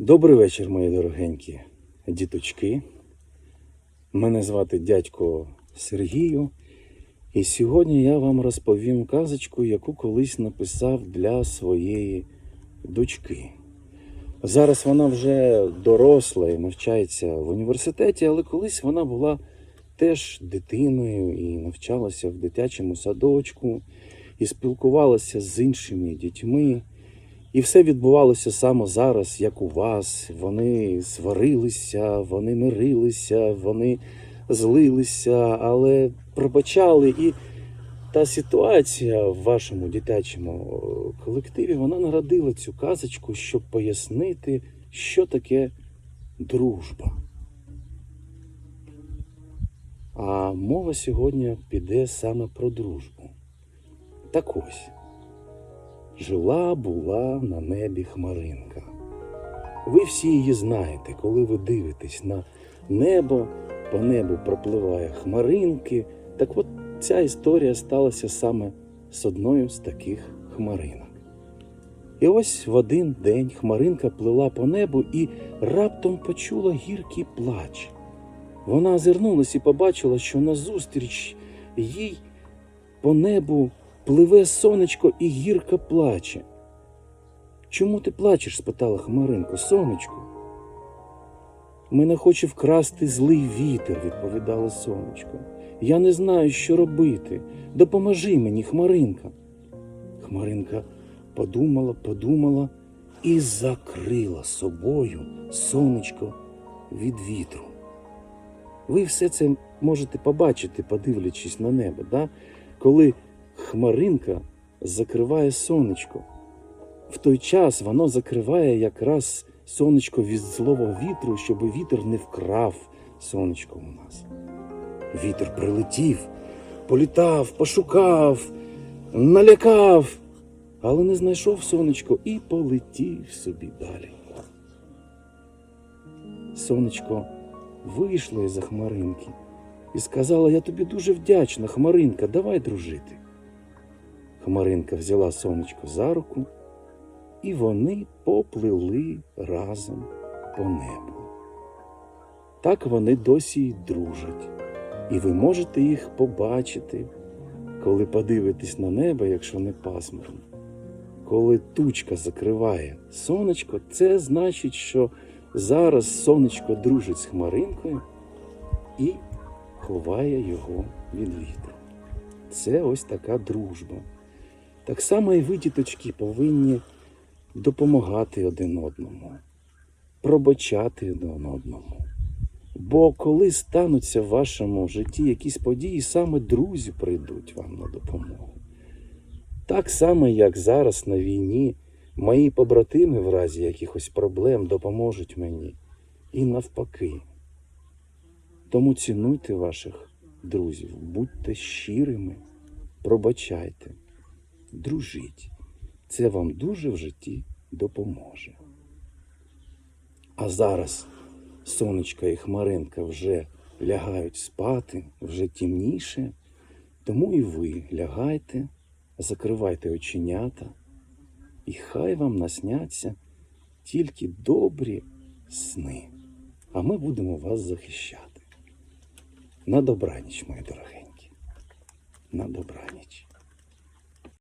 Добрий вечір, мої дорогенькі діточки. Мене звати дядько Сергію. І сьогодні я вам розповім казочку, яку колись написав для своєї дочки. Зараз вона вже доросла і навчається в університеті, але колись вона була теж дитиною і навчалася в дитячому садочку, і спілкувалася з іншими дітьми. І все відбувалося саме зараз, як у вас. Вони сварилися, вони мирилися, вони злилися, але пробачали. І та ситуація в вашому дитячому е, колективі вона народила цю казочку, щоб пояснити, що таке дружба. А мова сьогодні піде саме про дружбу. Так ось. Жила була на небі хмаринка. Ви всі її знаєте, коли ви дивитесь на небо, по небу пропливає хмаринки. Так от ця історія сталася саме з одною з таких хмаринок. І ось в один день хмаринка плила по небу і раптом почула гіркий плач. Вона озирнулась і побачила, що назустріч їй по небу пливе сонечко і гірка плаче. Чому ти плачеш? спитала Хмаринко. Сонечко. Мене хоче вкрасти злий вітер, відповідало сонечко. Я не знаю, що робити. Допоможи мені, Хмаринка. Хмаринка подумала, подумала і закрила собою сонечко від вітру. Ви все це можете побачити, подивлячись на небо, да? коли хмаринка закриває сонечко. В той час воно закриває якраз сонечко від злого вітру, щоб вітер не вкрав сонечко у нас. Вітер прилетів, політав, пошукав, налякав, але не знайшов сонечко і полетів собі далі. Сонечко вийшло із-за хмаринки і сказала: Я тобі дуже вдячна, Хмаринка, давай дружити. Хмаринка взяла сонечко за руку, і вони поплили разом по небу. Так вони досі й дружать, і ви можете їх побачити, коли подивитесь на небо, якщо не пасмурно. Коли тучка закриває сонечко, це значить, що зараз сонечко дружить з хмаринкою і ховає його від вітру. Це ось така дружба. Так само і ви, діточки, повинні допомагати один одному, пробачати один одному. Бо коли стануться в вашому житті якісь події, саме друзі прийдуть вам на допомогу. Так само, як зараз на війні, мої побратими в разі якихось проблем допоможуть мені. І навпаки. Тому цінуйте ваших друзів, будьте щирими, пробачайте дружіть. Це вам дуже в житті допоможе. А зараз сонечка і хмаринка вже лягають спати, вже темніше, тому і ви лягайте, закривайте оченята, і хай вам насняться тільки добрі сни, а ми будемо вас захищати. На добраніч, мої дорогенькі, на добраніч.